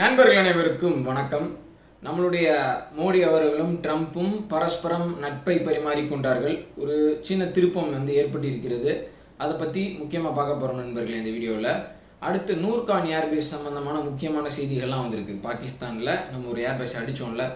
நண்பர்கள் அனைவருக்கும் வணக்கம். நம்மளுடைய மோடி அவர்களும் ட்ரம்ப்பும் பரஸ்பரம் நட்பை பரிமாறிக்கொண்டார்கள். ஒரு சின்ன திருப்பம் வந்து ஏற்பட்டிருக்கிறது. அதை பற்றி முக்கியமாக பார்க்க போகிறோம் நண்பர்களே இந்த வீடியோவில் அடுத்து நூர்கான் ஏர்பேஸ் சம்மந்தமான முக்கியமான செய்திகள்லாம் வந்திருக்கு. பாகிஸ்தானில் நம்ம ஒரு ஏர்பேஸ் அடித்தோம்ல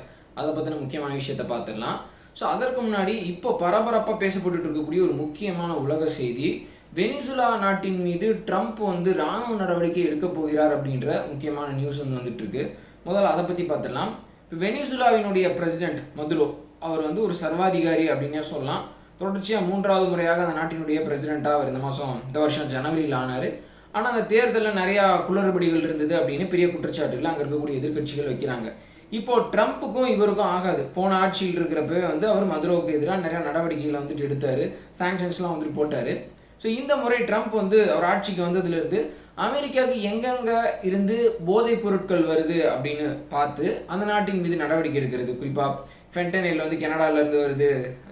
அதை பற்றின முக்கியமான விஷயத்தை பார்த்துடலாம். ஸோ அதற்கு முன்னாடி இப்போ பரபரப்பாக பேசப்பட்டுட்டு இருக்கக்கூடிய ஒரு முக்கியமான உலக செய்தி. வெனிசுலா நாட்டின் மீது ட்ரம்ப் வந்து ராணுவ நடவடிக்கை எடுக்க போகிறார் அப்படின்ற முக்கியமான நியூஸ் வந்து வந்துட்டு இருக்கு முதல்ல அதை பற்றி பார்த்துடலாம். இப்போ வெனிசுலாவினுடைய பிரசிடென்ட் மதுரோ அவர் வந்து ஒரு சர்வாதிகாரி அப்படின்னே சொல்லலாம். தொடர்ச்சியாக மூன்றாவது முறையாக அந்த நாட்டினுடைய பிரசிடெண்ட்டாக அவர் இந்த மாதம் இந்த வருஷம் ஜனவரியில் ஆனார். ஆனால் அந்த தேர்தலில் நிறையா குளறுபடிகள் இருந்தது அப்படின்னு பெரிய குற்றச்சாட்டுகள் அங்கே இருக்கக்கூடிய எதிர்க்கட்சிகள் வைக்கிறாங்க. இப்போ ட்ரம்ப்புக்கும் இவருக்கும் ஆகாது. போன ஆட்சியில் இருக்கிறப்ப வந்து அவர் மதுரோவுக்கு எதிராக நிறையா நடவடிக்கைகளை வந்துட்டு எடுத்தார். சாங்ஷன்ஸ்லாம் வந்துட்டு போட்டார். ஸோ இந்த முறை ட்ரம்ப் வந்து அவர் ஆட்சிக்கு வந்ததுலேருந்து அமெரிக்காவுக்கு எங்கெங்கே இருந்து போதைப் பொருட்கள் வருது அப்படின்னு பார்த்து அந்த நாட்டின் மீது நடவடிக்கை எடுக்கிறது. குறிப்பாக ஃபென்டனில் வந்து கனடாலேருந்து வருது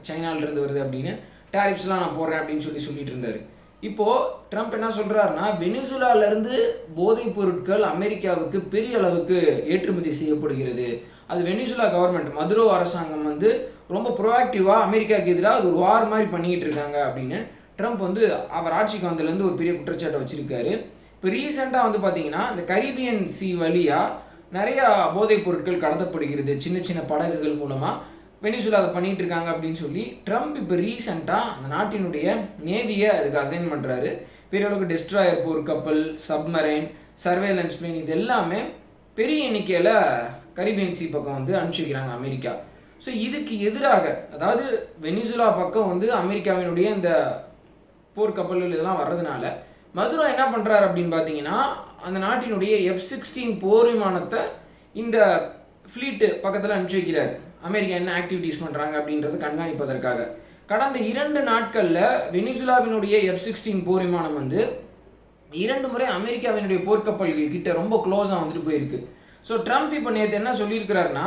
சைனாலேருந்து வருது அப்படின்னு டேரிஃப்ஸ்லாம் நான் போடுறேன் அப்படின்னு சொல்லி சொல்லிட்டு இருந்தார். இப்போது ட்ரம்ப் என்ன சொல்கிறாருன்னா வெனிசுலாலேருந்து போதைப் பொருட்கள் அமெரிக்காவுக்கு பெரிய அளவுக்கு ஏற்றுமதி செய்யப்படுகிறது. அது வெனிசுலா கவர்மெண்ட் மதுரோ அரசாங்கம் வந்து ரொம்ப ப்ரோஆக்டிவாக அமெரிக்காவுக்கு எதிராக அது ஒரு வார் மாதிரி பண்ணிக்கிட்டு இருக்காங்க அப்படின்னு ட்ரம்ப் வந்து அவர் ஆட்சிக்கு வந்ததுலேருந்து ஒரு பெரிய குற்றச்சாட்டை வச்சுருக்காரு. இப்போ ரீசெண்டாக வந்து பார்த்தீங்கன்னா இந்த கரீபியன் சி வழியாக நிறையா போதைப் பொருட்கள் கடத்தப்படுகிறது. சின்ன சின்ன படகுகள் மூலமாக வெனிசுலா அதை பண்ணிட்டு இருக்காங்க அப்படின்னு சொல்லி ட்ரம்ப் இப்போ ரீசெண்டாக அந்த நாட்டினுடைய நேவியை அதுக்கு அசைன் பண்ணுறாரு பெரிய அளவுக்கு டெஸ்ட்ராயர் போர் கப்பல் சப்மரைன் சர்வேலன்ஸ் பிளேன் இது எல்லாமே பெரிய எண்ணிக்கையில் கரீபியன் சி பக்கம் வந்து அனுப்பிச்சி வைக்கிறாங்க அமெரிக்கா. ஸோ இதுக்கு எதிராக அதாவது வெனிசுலா பக்கம் வந்து அமெரிக்காவினுடைய இந்த போர்க்கப்பல்கள் இதெல்லாம் வர்றதுனால மதுரா என்ன பண்ணுறாரு அப்படின்னு பார்த்தீங்கன்னா அந்த நாட்டினுடைய எஃப் சிக்ஸ்டீன் போர் விமானத்தை இந்த ஃப்ளீட்டு பக்கத்தில் அனுப்பிச்சி வைக்கிறார். அமெரிக்கா என்ன ஆக்டிவிட்டீஸ் பண்ணுறாங்க அப்படின்றத கண்காணிப்பதற்காக. கடந்த இரண்டு நாட்களில் வெனிசுலாவினுடைய எஃப் சிக்ஸ்டீன் போர் விமானம் வந்து இரண்டு முறை அமெரிக்காவினுடைய போர்க்கப்பல்கள் கிட்ட ரொம்ப க்ளோஸாக வந்துட்டு போயிருக்கு. ஸோ ட்ரம்ப் இப்போ நேற்று என்ன சொல்லியிருக்கிறாருன்னா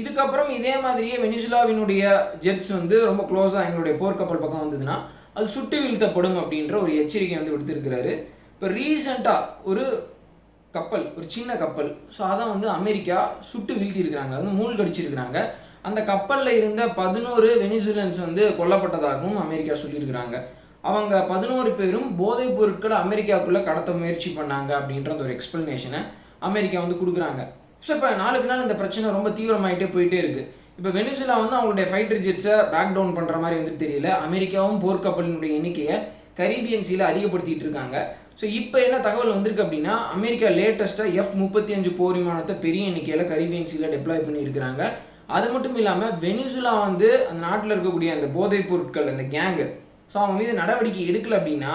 இதுக்கப்புறம் இதே மாதிரியே வெனிசுலாவினுடைய ஜெட்ஸ் வந்து ரொம்ப க்ளோஸாக எங்களுடைய போர்க்கப்பல் பக்கம் வந்ததுன்னா அது சுட்டு வீழ்த்தப்படும் அப்படின்ற ஒரு எச்சரிக்கை வந்து விடுத்திருக்கிறாரு. இப்போ ரீசெண்டாக ஒரு கப்பல் ஒரு சின்ன கப்பல் ஸோ அதை வந்து அமெரிக்கா சுட்டு வீழ்த்தியிருக்கிறாங்க. வந்து மூழ்கடிச்சிருக்கிறாங்க. அந்த கப்பலில் இருந்த பதினோரு வெனிசுலன்ஸ் வந்து கொல்லப்பட்டதாகவும் அமெரிக்கா சொல்லியிருக்கிறாங்க. அவங்க பதினோரு பேரும் போதைப் பொருட்களை அமெரிக்காவுக்குள்ளே கடத்த முயற்சி பண்ணாங்க அப்படின்ற அந்த ஒரு எக்ஸ்பிளனேஷனை அமெரிக்கா வந்து கொடுக்குறாங்க. ஸோ இப்போ நாளுக்கு நாள் இந்த பிரச்சனை ரொம்ப தீவிரமாயிட்டே போயிட்டே இருக்குது இப்போ வெனிசுலா வந்து அவங்களுடைய ஃபைட்டர் ஜெட்ஸை பேக் டவுன் பண்ணுற மாதிரி வந்து தெரியல. அமெரிக்காவும் போர்க்கப்பலினுடைய எண்ணிக்கையை கரீபியன் சீல அதிகப்படுத்திட்டு இருக்காங்க. ஸோ இப்போ என்ன தகவல் வந்திருக்கு அப்படின்னா அமெரிக்கா லேட்டஸ்ட்டாக எஃப் முப்பத்தி அஞ்சு போர் விமானத்தை பெரிய எண்ணிக்கையில் கரீபியன் சீல டெப்ளாய் பண்ணியிருக்கிறாங்க. அது மட்டும் இல்லாமல் வெனிசுலா வந்து அந்த நாட்டில் இருக்கக்கூடிய அந்த போதைப் பொருட்கள் அந்த கேங்கு ஸோ அவங்க மீது நடவடிக்கை எடுக்கல அப்படின்னா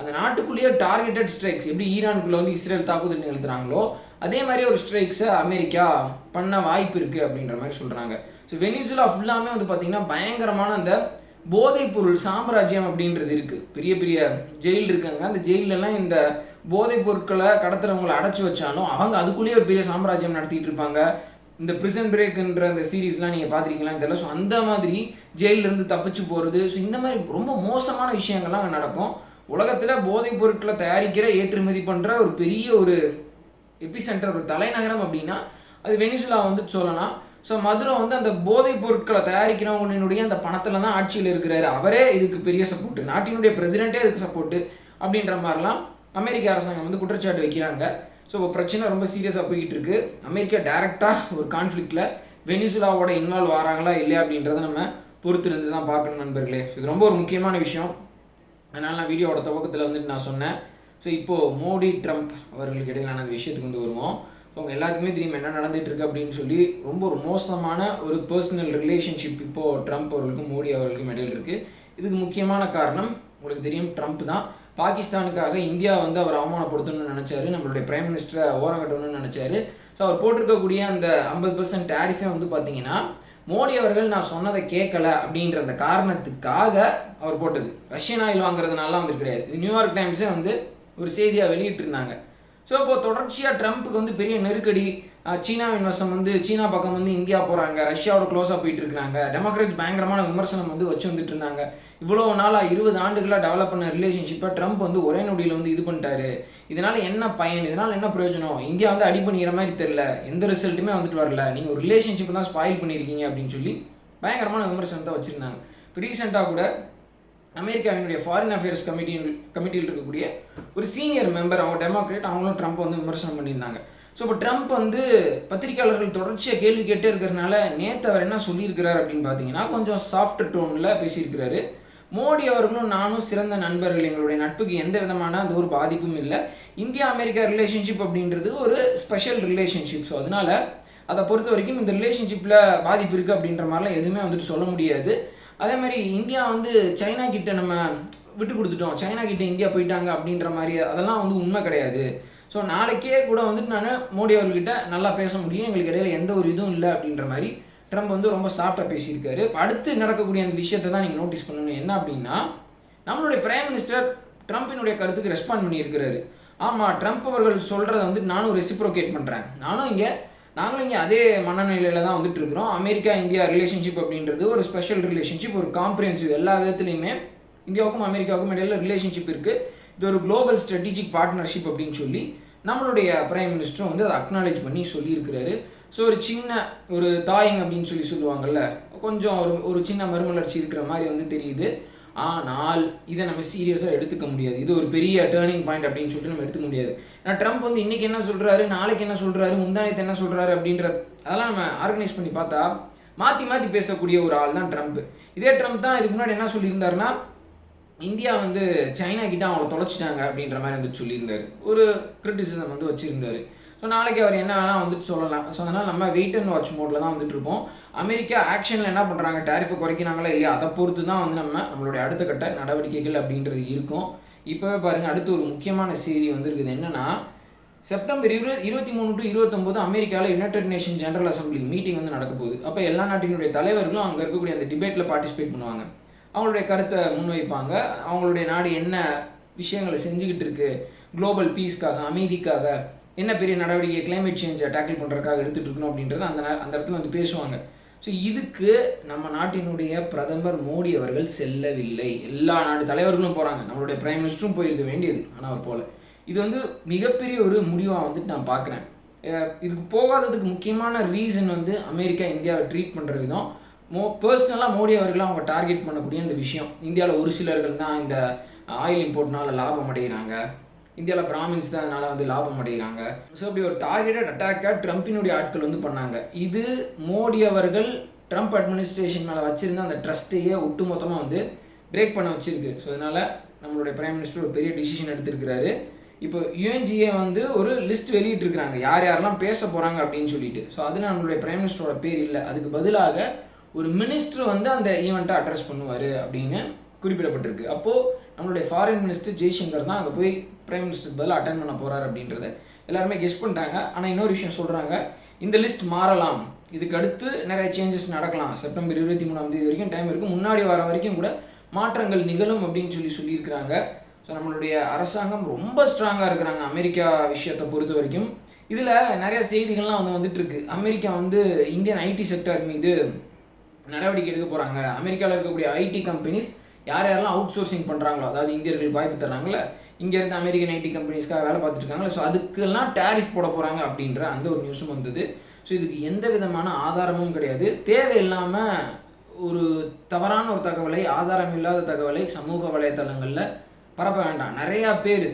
அந்த நாட்டுக்குள்ளேயே டார்கெட்டட் ஸ்ட்ரைக்ஸ் எப்படி ஈரானுக்குள்ளே வந்து இஸ்ரேல் தாக்குதல் நிகழ்த்துறாங்களோ அதே மாதிரி ஒரு ஸ்ட்ரைக்ஸை அமெரிக்கா பண்ண வாய்ப்பு இருக்குது அப்படின்ற மாதிரி சொல்கிறாங்க ஸோ வெனிசுலா ஃபுல்லாமே வந்து பார்த்திங்கன்னா பயங்கரமான அந்த போதைப் பொருள் சாம்ராஜ்யம் அப்படின்றது இருக்குது பெரிய பெரிய ஜெயில் இருக்காங்க. அந்த ஜெயிலெல்லாம் இந்த போதைப் பொருட்களை கடத்துறவங்களை அடைச்சி வச்சாலும் அவங்க அதுக்குள்ளேயே ஒரு பெரிய சாம்ராஜ்யம் நடத்திட்டு இருப்பாங்க. இந்த பிரிசன் பிரேக்குன்ற அந்த சீரீஸ்லாம் நீங்கள் பார்த்துருக்கீங்களான்னு தெரியல ஸோ அந்த மாதிரி ஜெயிலிருந்து தப்பிச்சு போகிறது ஸோ இந்த மாதிரி ரொம்ப மோசமான விஷயங்கள்லாம் அங்கே நடக்கும். உலகத்தில் போதைப் பொருட்களை தயாரிக்கிற ஏற்றுமதி பண்ணுற ஒரு பெரிய ஒரு எபி சென்டர் ஒரு தலைநகரம் அப்படின்னா அது வெனிசுலா வந்து சொல்லலாம். ஸோ மதுரை வந்து அந்த போதைப் பொருட்களை தயாரிக்கிறவங்களினுடைய அந்த பணத்தில் தான் ஆட்சியில் இருக்கிறாரு. அவரே இதுக்கு பெரிய சப்போர்ட்டு நாட்டினுடைய பிரசிடென்ட்டே இதுக்கு சப்போர்ட்டு அப்படின்ற மாதிரிலாம் அமெரிக்க அரசாங்கம் வந்து குற்றச்சாட்டு வைக்கிறாங்க. ஸோ இப்போ பிரச்சனை ரொம்ப சீரியஸாக போய்கிட்டு இருக்கு அமெரிக்கா டைரெக்டாக ஒரு கான்ஃப்ளிக்டில் வெனிசுலாவோட இன்வால்வ் ஆகிறாங்களா இல்லையா அப்படின்றத நம்ம பொறுத்திருந்து தான் பார்க்கணும் நண்பர்களே. இது ரொம்ப ஒரு முக்கியமான விஷயம். அதனால் நான் வீடியோவோட துவக்கத்தில் வந்துட்டு நான் சொன்னேன். ஸோ இப்போது மோடி ட்ரம்ப் அவர்களுக்கு இடையிலான அந்த விஷயத்துக்கு வந்து வருவோம். அவங்க எல்லாத்துக்குமே தெரியும் என்ன நடந்துட்டு இருக்கு அப்படின்னு சொல்லி ரொம்ப ஒரு மோசமான ஒரு பர்சனல் ரிலேஷன்ஷிப் இப்போது ட்ரம்ப் அவர்களுக்கும் மோடி அவர்களுக்கும் இடையில் இருக்குது இதுக்கு முக்கியமான காரணம் உங்களுக்கு தெரியும் ட்ரம்ப் தான். பாகிஸ்தானுக்காக இந்தியா வந்து அவர் அவமானப்படுத்தணும்னு நினச்சாரு. நம்மளுடைய பிரைம் மினிஸ்டரை ஓரங்கட்டணும்னு நினச்சாரு. ஸோ அவர் போட்டிருக்கக்கூடிய அந்த ஐம்பது பர்சன்ட் டேரிஃபே வந்து பார்த்தீங்கன்னா மோடி அவர்கள் நான் சொன்னதை கேட்கல அப்படின்ற அந்த காரணத்துக்காக அவர் போட்டது. ரஷ்யன் ஆயில் வாங்குறதுனால வந்து கிடையாது. நியூயார்க் டைம்ஸே வந்து ஒரு செய்தியாக வெளியிட்டிருந்தாங்க. ஸோ இப்போ தொடர்ச்சியாக ட்ரம்ப்புக்கு வந்து பெரிய நெருக்கடி சீனா சீனாவின் வசம் வந்து சீனா பக்கம் வந்து இந்தியா போகிறாங்க ரஷ்யாவோட க்ளோஸாக போயிட்டு இருக்காங்க டெமோக்ராட்ஸ் பயங்கரமான விமர்சனம் வந்து வச்சு வந்துட்டு இருந்தாங்க. இவ்வளோ நாளாக இருபது ஆண்டுகளாக டெவலப் பண்ண ரிலேஷன்ஷிப்பை ட்ரம்ப் வந்து ஒரே நொடியில் வந்து இது பண்ணிட்டாரு. இதனால் என்ன பயன் இதனால் என்ன பிரயோஜனம்? இந்தியா வந்து அடி பண்ணிக்கிற மாதிரி தெரியல. எந்த ரிசல்ட்டுமே வந்துட்டு வரல. நீங்கள் ஒரு ரிலேஷன்ஷிப் தான் ஸ்பாயில் பண்ணியிருக்கீங்க அப்படின்னு சொல்லி பயங்கரமான விமர்சனத்தை வச்சுருந்தாங்க. இப்போ ரீசெண்டாக கூட அமெரிக்காவினுடைய ஃபாரின் அஃபேர்ஸ் கமிட்டியின் கமிட்டியில் இருக்கக்கூடிய ஒரு சீனியர் மெம்பர் அவங்க டெமோக்ரேட் அவங்களும் ட்ரம்ப் வந்து விமர்சனம் பண்ணியிருந்தாங்க. ஸோ இப்போ ட்ரம்ப் வந்து பத்திரிக்கையாளர்கள் தொடர்ச்சியாக கேள்வி கேட்டே இருக்கிறனால நேற்று அவர் என்ன சொல்லியிருக்கிறார் அப்படின்னு பார்த்தீங்கன்னா கொஞ்சம் சாஃப்ட் டோனில் பேசியிருக்கிறாரு. மோடி அவர்களும் நானும் சிறந்த நண்பர்கள். எங்களுடைய நட்புக்கு எந்த விதமான அந்த ஒரு பாதிப்பும் இல்லை. இந்தியா அமெரிக்கா ரிலேஷன்ஷிப் அப்படின்றது ஒரு ஸ்பெஷல் ரிலேஷன்ஷிப் ஸோ அதனால அதை பொறுத்த வரைக்கும் இந்த ரிலேஷன்ஷிப்பில் பாதிப்பு இருக்குது அப்படின்ற மாதிரிலாம் எதுவுமே வந்துட்டு சொல்ல முடியாது. அதே மாதிரி இந்தியா வந்து சைனா கிட்ட நம்ம விட்டு கொடுத்துட்டோம். சைனா கிட்ட இந்தியா போயிட்டாங்க அப்படின்ற மாதிரி அதெல்லாம் வந்து உண்மை கிடையாது. ஸோ நாளைக்கே கூட வந்துட்டு நான் மோடி அவர்கிட்ட நல்லா பேச முடியும். எங்களுக்கு இடையில எந்த ஒரு இதுவும் இல்லை அப்படின்ற மாதிரி ட்ரம்ப் வந்து ரொம்ப சாஃப்டாக பேசியிருக்காரு. அடுத்து நடக்கக்கூடிய அந்த விஷயத்தை தான் நீங்கள் நோட்டீஸ் பண்ணணும். என்ன அப்படின்னா நம்மளுடைய பிரைம் மினிஸ்டர் ட்ரம்ப்பினுடைய கருத்துக்கு ரெஸ்பாண்ட் பண்ணியிருக்கிறாரு. ஆமாம் ட்ரம்ப் அவர்கள் சொல்கிறத வந்து நானும் ரெசிப்ரோகேட் பண்ணுறேன் நானும் இங்கே நாங்களும் இங்கே அதே மனநிலையில் தான் வந்துட்டு இருக்கிறோம் அமெரிக்கா இந்தியா ரிலேஷன்ஷிப் அப்படின்றது ஒரு ஸ்பெஷல் ரிலேஷன்ஷிப் ஒரு காம்ப்ரிஹென்சிவ் எல்லா விதத்துலையுமே இந்தியாவுக்கும் அமெரிக்காவுக்கும் இடையில ரிலேஷன்ஷிப் இருக்குது இது ஒரு குளோபல் ஸ்ட்ராட்டஜிக் பார்ட்னர்ஷிப் அப்படின்னு சொல்லி நம்மளுடைய பிரைம் மினிஸ்டரும் வந்து அதை அக்னாலேஜ் பண்ணி சொல்லியிருக்கிறாரு. ஸோ ஒரு சின்ன ஒரு தாயிங் அப்படின்னு சொல்லி சொல்லுவாங்கல்ல கொஞ்சம் ஒரு ஒரு சின்ன மறுமலர்ச்சி இருக்கிற மாதிரி வந்து தெரியுது. ஆனால் இதை நம்ம சீரியஸாக எடுத்துக்க முடியாது. இது ஒரு பெரிய டேர்னிங் பாயிண்ட் அப்படின்னு சொல்லிட்டு நம்ம எடுத்துக்க முடியாது. நான் ட்ரம்ப் வந்து இன்றைக்கி என்ன சொல்கிறாரு நாளைக்கு என்ன சொல்கிறாரு முந்தானத்தை என்ன சொல்கிறாரு அப்படின்ற அதெல்லாம் நம்ம ஆர்கனைஸ் பண்ணி பார்த்தா மாற்றி மாற்றி பேசக்கூடிய ஒரு ஆள் தான் ட்ரம்ப் இதே ட்ரம்ப் தான் இதுக்கு முன்னாடி என்ன சொல்லியிருந்தாருன்னா இந்தியா வந்து சைனா கிட்ட அவங்கள தொலைச்சிட்டாங்க அப்படின்ற மாதிரி வந்து சொல்லியிருந்தார். ஒரு கிரிட்டிசிசம் வந்து வச்சுருந்தாரு. ஸோ நாளைக்கு அவர் என்ன வேணால் வந்துட்டு சொல்லலாம். ஸோ அதனால் நம்ம வெயிட் அண்ட் வாட்ச் மோடில் தான் வந்துட்டு இருப்போம். அமெரிக்கா ஆக்ஷனில் என்ன பண்ணுறாங்க டேரிஃபை குறைக்கிறாங்களா இல்லையா? அதை பொறுத்து தான் வந்து நம்ம நம்மளுடைய அடுத்த கட்ட நடவடிக்கைகள் அப்படின்றது இருக்கும். இப்போவே பாருங்கள் அடுத்து ஒரு முக்கியமான செய்தி வந்திருக்குது. என்னென்னா செப்டம்பர் இரு இருபத்தி மூணு டு இருபத்தொம்போது அமெரிக்காவில் United nation general assembly meeting வந்து நடக்க போகுது. அப்போ எல்லா நாட்டினுடைய தலைவர்களும் அங்கே இருக்கக்கூடிய அந்த டிபேட்டில் பார்ட்டிசிபேட் பண்ணுவாங்க. அவங்களுடைய கருத்தை முன்வைப்பாங்க. அவங்களுடைய நாடு என்ன விஷயங்களை செஞ்சுக்கிட்டு இருக்கு? குளோபல் பீஸ்க்காக அமைதிக்காக என்ன பெரிய நடவடிக்கை கிளைமேட் சேஞ்சை டேக்கிள் பண்ணுறதுக்காக எடுத்துகிட்டு இருக்கணும் அப்படின்றத அந்த அந்த இடத்துல வந்து பேசுவாங்க. ஸோ இதுக்கு நம்ம நாட்டினுடைய பிரதமர் மோடி அவர்கள் செல்லவில்லை. எல்லா நாட்டு தலைவர்களும் போகிறாங்க நம்மளுடைய பிரைம் மினிஸ்டரும் போயிருக்க வேண்டியது ஆனால் அவர் போல. இது வந்து மிகப்பெரிய ஒரு முடிவாக வந்துட்டு நான் பார்க்குறேன் இதுக்கு போகாததுக்கு முக்கியமான ரீசன் வந்து அமெரிக்கா இந்தியாவை ட்ரீட் பண்ணுற விதம். மோ பர்சனலாக மோடி அவர்களை அவங்க டார்கெட் பண்ணக்கூடிய அந்த விஷயம். இந்தியாவில் ஒரு சிலர்கள் தான் இந்த ஆயில் இம்போர்ட்னால லாபம் அடைகிறாங்க இந்தியாவில் பிராமின்ஸ் தான் அதனால் வந்து லாபம் அடைகிறாங்க. ஸோ இப்படி ஒரு டார்கெட்டட் அட்டாக்காக ட்ரம்ப்பினுடைய ஆட்கள் வந்து பண்ணாங்க. இது மோடி அவர்கள் ட்ரம்ப் அட்மினிஸ்ட்ரேஷன் மேலே வச்சுருந்த அந்த ட்ரஸ்ட்டையே ஒட்டுமொத்தமாக வந்து பிரேக் பண்ண வச்சுருக்கு. ஸோ அதனால் நம்மளுடைய பிரைம் மினிஸ்டர் ஒரு பெரிய டிசிஷன் எடுத்திருக்கிறாரு. இப்போ யுஎன்ஜிஏ வந்து ஒரு லிஸ்ட் வெளியிட்டிருக்கிறாங்க. யார் யாரெல்லாம் பேச போகிறாங்க அப்படின்னு சொல்லிட்டு. ஸோ அது நம்மளுடைய பிரைம் மினிஸ்டரோட பேர் இல்லை. அதுக்கு பதிலாக ஒரு மினிஸ்டர் வந்து அந்த ஈவெண்ட்டை அட்ரஸ் பண்ணுவார் அப்படின்னு குறிப்பிடப்பட்டிருக்கு. அப்போது நம்மளுடைய ஃபாரின் மினிஸ்டர் ஜெய்சங்கர் தான் அங்கே போய் பிரைம் மினிஸ்டர் பதில் அட்டன் பண்ண போகிறார் அப்படின்றத எல்லாருமே கெஸ் பண்ணிட்டாங்க. ஆனால் இன்னொரு விஷயம் சொல்கிறாங்க இந்த லிஸ்ட் மாறலாம். இதுக்கு அடுத்து நிறைய சேஞ்சஸ் நடக்கலாம். செப்டம்பர் இருபத்தி மூணாம் தேதி வரைக்கும் டைம் இருக்குது முன்னாடி வர வரைக்கும் கூட மாற்றங்கள் நிகழும் அப்படின்னு சொல்லி சொல்லியிருக்கிறாங்க. ஸோ நம்மளுடைய அரசாங்கம் ரொம்ப ஸ்ட்ராங்காக இருக்கிறாங்க. அமெரிக்கா விஷயத்தை பொறுத்த வரைக்கும். இதில் நிறைய செய்திகள்லாம் வந்து வந்துட்டு இருக்கு அமெரிக்கா வந்து இந்தியன் ஐடி செக்டர் மீது நடவடிக்கை எடுக்க போகிறாங்க அமெரிக்காவில் இருக்கக்கூடிய ஐடி கம்பெனிஸ் யார் யாரெல்லாம் அவுட் சோர்சிங் பண்ணுறாங்களோ அதாவது இந்தியர்களுக்கு வாய்ப்பு தர்றாங்களே இங்கேருந்து அமெரிக்கன் ஐடி கம்பெனிஸ்க்காக வேலை பார்த்துட்டு ஸோ அதுக்கெல்லாம் டேரிஃப் போட போகிறாங்க அப்படின்ற அந்த ஒரு நியூஸும் வந்தது. ஸோ இதுக்கு எந்த விதமான ஆதாரமும் கிடையாது. தேவையில்லாமல் ஒரு தவறான ஒரு தகவலை ஆதாரம் இல்லாத தகவலை சமூக வலைத்தளங்களில் பரப்ப வேண்டாம். நிறையா பேர்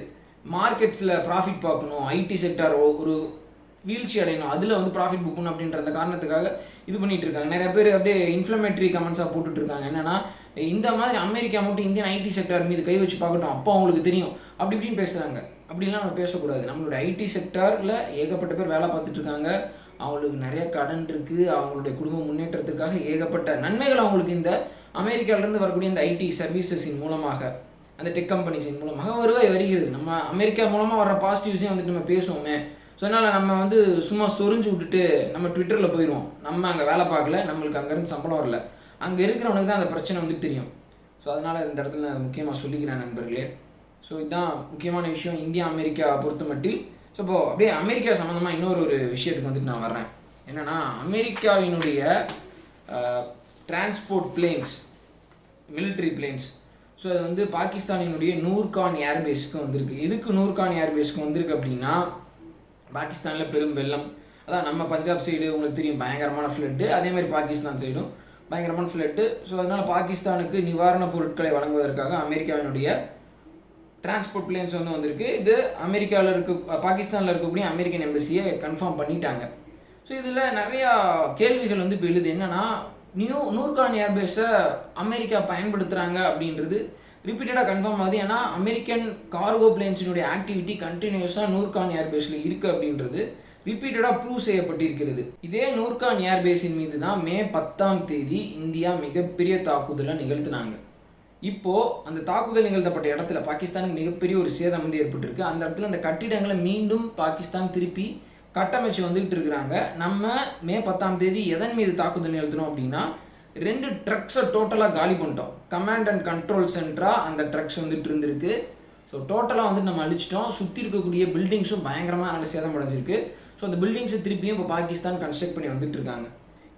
மார்க்கெட்ஸில் ப்ராஃபிட் பார்க்கணும் ஐடி செக்டார் ஒரு வீழ்ச்சி அடையணும் அதில் வந்து ப்ராஃபிட் புக் அப்படின்ற அந்த காரணத்துக்காக இது பண்ணிகிட்டு இருக்காங்க நிறைய பேர் அப்படியே இன்ஃப்ளமேட்ரி கமெண்ட்ஸாக போட்டுட்ருக்காங்க. என்னென்னா இந்த மாதிரி அமெரிக்கா மட்டும் இந்தியன் ஐடி செக்டார் மீது கை வச்சு பார்க்கட்டும் அப்போ அவங்களுக்கு தெரியும். அப்படி இப்படின்னு பேசுகிறாங்க அப்படிலாம் நம்ம பேசக்கூடாது. நம்மளோட ஐடி செக்டாரில் ஏகப்பட்ட பேர் வேலை பார்த்துட்டு இருக்காங்க. அவங்களுக்கு நிறைய கடன் இருக்குது அவங்களுடைய குடும்ப முன்னேற்றத்துக்காக ஏகப்பட்ட நன்மைகள் அவங்களுக்கு இந்த அமெரிக்காவிலேருந்து வரக்கூடிய இந்த ஐடி சர்வீசஸின் மூலமாக அந்த டெக் கம்பெனிஸின் மூலமாக வருவாய் வருகிறது. நம்ம அமெரிக்கா மூலமாக வர பாசிட்டிவ்ஸையும் வந்துட்டு நம்ம பேசுவோமே. ஸோ அதனால் நம்ம வந்து சும்மா சொரிஞ்சு விட்டுட்டு நம்ம ட்விட்டரில் போயிடுவோம் நம்ம அங்கே வேலை பார்க்கல. நம்மளுக்கு அங்கேருந்து சம்பளம் வரல. அங்கே இருக்கிறவனுக்கு தான் அந்த பிரச்சனை வந்து தெரியும். ஸோ அதனால் இந்த இடத்துல நான் அதை முக்கியமாக சொல்லிக்கிறேன் நண்பர்களே. ஸோ இதுதான் முக்கியமான விஷயம். இந்தியா அமெரிக்கா பொறுத்த மட்டில். ஸோ இப்போது அப்படியே அமெரிக்கா சம்மந்தமாக இன்னொரு ஒரு விஷயத்துக்கு வந்துட்டு நான் வர்றேன். என்னென்னா அமெரிக்காவினுடைய transport planes military planes so அது வந்து பாகிஸ்தானினுடைய நூர்கான் ஏர்பேஸ்க்கு வந்திருக்கு. எதுக்கு நூர்கான் ஏர்பேஸ்க்கு வந்திருக்கு அப்படின்னா பாகிஸ்தானில் பெரும் வெள்ளம். அதான் நம்ம பஞ்சாப் சைடு உங்களுக்கு தெரியும் பயங்கரமான ஃப்ளட்டு அதேமாதிரி பாகிஸ்தான் சைடும் பயங்கரமான ஃப்ளட்டு ஸோ அதனால் பாகிஸ்தானுக்கு நிவாரணப் பொருட்களை வழங்குவதற்காக அமெரிக்காவினுடைய டிரான்ஸ்போர்ட் பிளேன்ஸ் வந்து வந்திருக்கு. இது அமெரிக்காவில் இருக்க பாகிஸ்தானில் இருக்கக்கூடிய அமெரிக்கன் எம்பசியை கன்ஃபார்ம் பண்ணிட்டாங்க. ஸோ இதில் நிறையா கேள்விகள் வந்து இப்போ எழுது. என்னென்னா நியூ நூர்கான் ஏர்பேஸை அமெரிக்கா பயன்படுத்துகிறாங்க அப்படின்றது ரிப்பீட்டடாக கன்ஃபார்ம் ஆகுது. ஏன்னா அமெரிக்கன் கார்கோ பிளேன்ஸினுடைய ஆக்டிவிட்டி கண்டினியூஸாக நூர்கான் ஏர்பேஸில் இருக்குது அப்படின்றது ரிப்பீட்டடாக ப்ரூவ் செய்யப்பட்டிருக்கிறது. இதே நூர்கான் ஏர்பேஸின் மீது தான் மே பத்தாம் தேதி இந்தியா மிகப்பெரிய தாக்குதலை நிகழ்த்தினாங்க. இப்போ அந்த தாக்குதல் நிகழ்த்தப்பட்ட இடத்துல பாகிஸ்தானுக்கு மிகப்பெரிய ஒரு சேதம் வந்து ஏற்பட்டிருக்கு. அந்த இடத்துல அந்த கட்டிடங்களை மீண்டும் பாகிஸ்தான் திருப்பி கட்டமைச்சு வந்துக்கிட்டு இருக்கிறாங்க. நம்ம மே பத்தாம் தேதி எதன் மீது தாக்குதல் நிகழ்த்தினோம் அப்படின்னா ரெண்டு ட்ரக்ஸை டோட்டலாக காலி பண்ணிட்டோம். கமாண்ட் அண்ட் கண்ட்ரோல் சென்டராக அந்த ட்ரக்ஸ் வந்துட்டு இருந்திருக்கு. ஸோ டோட்டலாக வந்து நம்ம அழிச்சிட்டோம். சுற்றி இருக்கக்கூடிய பில்டிங்ஸும் பயங்கரமாக நல்ல சேதம் அடைஞ்சிருக்கு ஸோ அந்த பில்டிங்ஸை திருப்பியும் இப்போ பாகிஸ்தான் கன்ஸ்ட்ரக்ட் பண்ணி வந்துட்டு இருக்காங்க.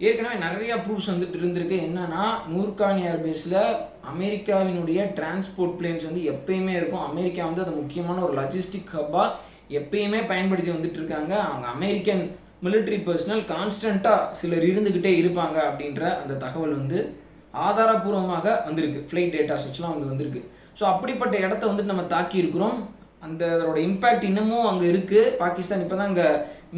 ஏற்கனவே நிறையா ப்ரூஃப்ஸ் வந்துட்டு இருந்திருக்கு. என்னென்னா நூர்கான் ஏர்பேஸில் அமெரிக்காவினுடைய டிரான்ஸ்போர்ட் பிளேன்ஸ் வந்து எப்பயுமே இருக்கும். அமெரிக்கா வந்து அது முக்கியமான ஒரு லஜிஸ்டிக் ஹப்பாக எப்பயுமே பயன்படுத்தி வந்துட்டு இருக்காங்க. அவங்க அமெரிக்கன் மிலிட்ரி பர்சனல் கான்ஸ்டண்ட்டாக சிலர் இருந்துக்கிட்டே இருப்பாங்க அப்படின்ற அந்த தகவல் வந்து ஆதாரபூர்வமாக வந்திருக்கு. ஃப்ளைட் டேட்டாஸ் வச்சுலாம் வந்து வந்திருக்கு. ஸோ அப்படிப்பட்ட இடத்த வந்துட்டு நம்ம தாக்கி இருக்கிறோம். அந்த அதோட இம்பேக்ட் இன்னமும் அங்கே இருக்குது பாகிஸ்தான் இப்போ தான் அங்கே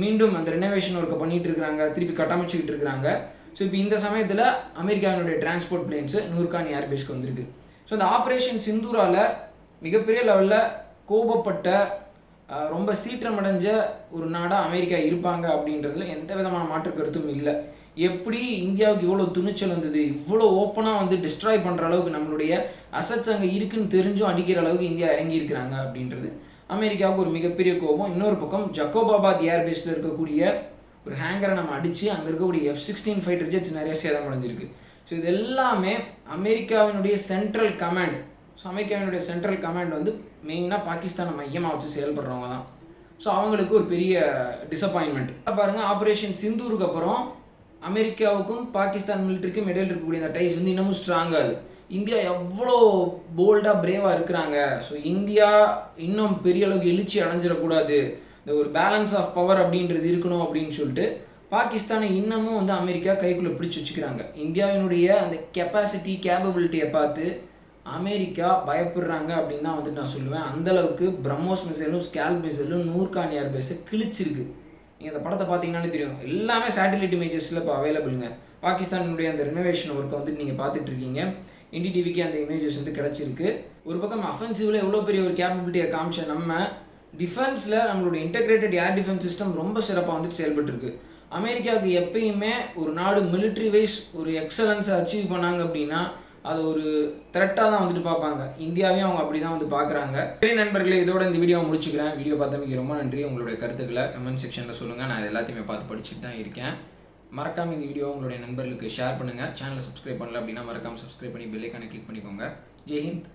மீண்டும் அந்த ரெனோவேஷன் ஒர்க்கை பண்ணிட்டு இருக்காங்க திருப்பி கட்டமைச்சிக்கிட்டு இருக்கிறாங்க. ஸோ இப்போ இந்த சமயத்தில் அமெரிக்காவினுடைய டிரான்ஸ்போர்ட் பிளேன்ஸு நூர்கான் ஏர்பேஸ்க்கு வந்திருக்கு. ஸோ இந்த ஆப்ரேஷன் சிந்தூராவில் மிகப்பெரிய லெவலில் கோபப்பட்ட ரொம்ப சீற்றமடைஞ்ச ஒரு நாடாக அமெரிக்கா இருப்பாங்க அப்படின்றதுல எந்த விதமான மாற்று கருத்தும் இல்லை. எப்படி இந்தியாவுக்கு இவ்வளோ துணிச்சல் வந்தது இவ்வளோ ஓப்பனாக வந்து டிஸ்ட்ராய் பண்ணுற அளவுக்கு நம்மளுடைய அசட்ஸ் அங்கே இருக்குன்னு தெரிஞ்சும் அடிக்கிற அளவுக்கு இந்தியா இறங்கி இருக்கிறாங்க அப்படின்றது. அமெரிக்காவுக்கு ஒரு மிகப்பெரிய கோபம். இன்னொரு பக்கம் ஜக்கோபாபாத் ஏர்பேஸில் இருக்கக்கூடிய ஒரு ஹேங்கரை நம்ம அடித்து அங்கே இருக்கக்கூடிய எஃப் சிக்ஸ்டீன் ஃபைட்டர் ஜெட்ஸ் நிறைய சேதம் அடைஞ்சிருக்கு ஸோ இது எல்லாமே அமெரிக்காவினுடைய சென்ட்ரல் கமாண்ட் ஸோ அமெரிக்காவினுடைய சென்ட்ரல் கமாண்ட் வந்து மெயினாக பாகிஸ்தானை மையமாக வச்சு செயல்படுறவங்க தான். ஸோ அவங்களுக்கு ஒரு பெரிய டிசப்பாயின்மெண்ட் பாருங்கள் ஆப்ரேஷன் சிந்தூருக்கு அப்புறம் அமெரிக்காவுக்கும் பாகிஸ்தான் மிலிட்டரிக்கும் இடையில் இருக்கக்கூடிய அந்த டைஸ் வந்து இன்னமும் ஸ்ட்ராங் இந்தியா எவ்வளோ போல்டாக பிரேவாக இருக்கிறாங்க. ஸோ இந்தியா இன்னும் பெரிய அளவுக்கு எழுச்சி அடைஞ்சிடக்கூடாது. இந்த ஒரு பேலன்ஸ் ஆஃப் பவர் அப்படின்றது இருக்கணும் அப்படின்னு சொல்லிட்டு பாகிஸ்தானை இன்னமும் வந்து அமெரிக்கா கைக்குள்ளே பிடிச்சி வச்சுக்கிறாங்க. இந்தியாவினுடைய அந்த கெப்பாசிட்டி கேப்பபிலிட்டியை பார்த்து அமெரிக்கா பயப்படுறாங்க அப்படின்னு தான் வந்துட்டு நான் சொல்லுவேன். அந்தளவுக்கு பிரம்மோஸ் மிசைலும் ஸ்கேல் மிசைலும் நூர்கான் ஏர்பேஸை கிழிச்சிருக்கு. நீங்கள் அந்த படத்தை பார்த்தீங்கன்னாலே தெரியும். எல்லாமே சேட்டலைட் இமேஜஸில் இப்போ அவைலபிளுங்க பாகிஸ்தானுடைய அந்த ரினோவேஷன் ஒர்க்கை வந்துட்டு நீங்கள் பார்த்துட்ருக்கீங்க இருக்கீங்க. என்டிடிவிக்கு அந்த இமேஜஸ் வந்து கிடச்சிருக்கு. ஒரு பக்கம் அஃபென்சிவில் எவ்வளோ பெரிய ஒரு கேப்பபிலிட்டியை காமிச்ச நம்ம டிஃபென்ஸில் நம்மளுடைய இன்டெகிரேட்டட் ஏர் டிஃபென்ஸ் சிஸ்டம் ரொம்ப சிறப்பாக வந்துட்டு செயல்பட்டுருக்கு. அமெரிக்காவுக்கு எப்பயுமே ஒரு நாடு மிலிட்ரி வைஸ் ஒரு எக்ஸலன்ஸை அச்சீவ் பண்ணாங்க அப்படின்னா அது ஒரு த்ரெட்டாக தான் வந்துட்டு பார்ப்பாங்க. இந்தியாவையும் அவங்க அப்படி தான் வந்து பார்க்குறாங்க. சரி நண்பர்களே இதோட இந்த வீடியோவை முடிச்சுக்கிறேன். வீடியோ பார்த்தமைக்கு ரொம்ப நன்றி. உங்களுடைய கருத்துக்களை கமெண்ட் செக்ஷனில் சொல்லுங்கள் நான் இது எல்லாத்தையுமே பார்த்து படிச்சுட்டு தான் இருக்கேன். மறக்காமல் இந்த வீடியோ உங்களுடைய நண்பர்களுக்கு ஷேர் பண்ணுங்கள் சேனலை சப்ஸ்கிரைப் பண்ணல அப்படின்னா மறக்காமல் சப்ஸ்கிரைப் பண்ணி பெல்லைக்கான கிளிக் பண்ணிக்கோங்க. ஜெய்ஹிந்த்